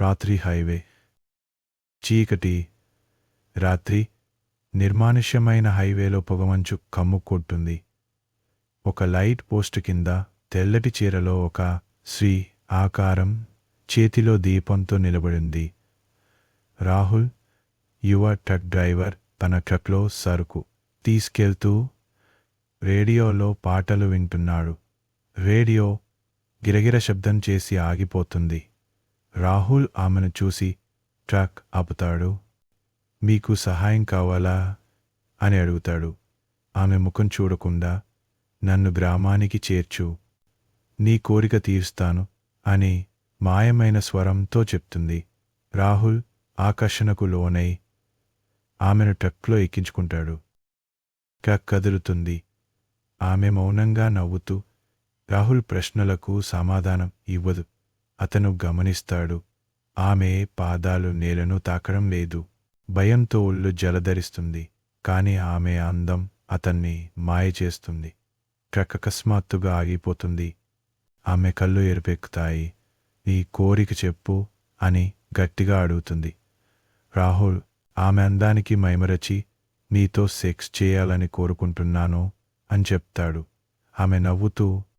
రాత్రి హైవే. చీకటి. రాత్రి నిర్మానుష్యమైన హైవేలో పొగమంచు కమ్ముకొట్టుంది ఒక లైట్ పోస్ట్ కింద తెల్లటి చీరలో ఒక శ్రీ ఆకారం చేతిలో దీపంతో నిలబడింది. రాహుల్ యువ ట్రక్ డ్రైవర్ తన ట్రక్లో సరుకు తీసుకెళ్తూ రేడియోలో పాటలు వింటున్నాడు. రేడియో గిరగిర శబ్దం చేసి ఆగిపోతుంది. రాహుల్ ఆమెను చూసి ట్రక్ ఆపుతాడు. మీకు సహాయం కావాలా? అని అడుగుతాడు. ఆమె ముఖం చూడకుండా నన్ను గ్రామానికి చేర్చు. నీ కోరిక తీరుస్తాను అని మాయమైన స్వరంతో చెప్తుంది. రాహుల్ ఆకర్షణకు లోనై ఆమెను ట్రక్లో ఎక్కించుకుంటాడు. ట్రక్ కదులుతుంది. ఆమె మౌనంగా నవ్వుతూ రాహుల్ ప్రశ్నలకు సమాధానం ఇవ్వదు. అతను గమనిస్తాడు. ఆమె పాదాలు నేలను తాకడం లేదు. భయంతో ఒళ్ళు జలధరిస్తుంది. కాని ఆమె అందం అతన్ని మాయ చేస్తుంది. ట్రక్ అకస్మాత్తుగా ఆగిపోతుంది. ఆమె కళ్ళు ఎరుపెక్కుతాయి. నీ కోరిక చెప్పు అని గట్టిగా అడుగుతుంది. రాహుల్ ఆమె అందానికి మైమరచి నీతో సెక్స్ చేయాలని కోరుకుంటున్నాను అని చెప్తాడు. ఆమె నవ్వుతూ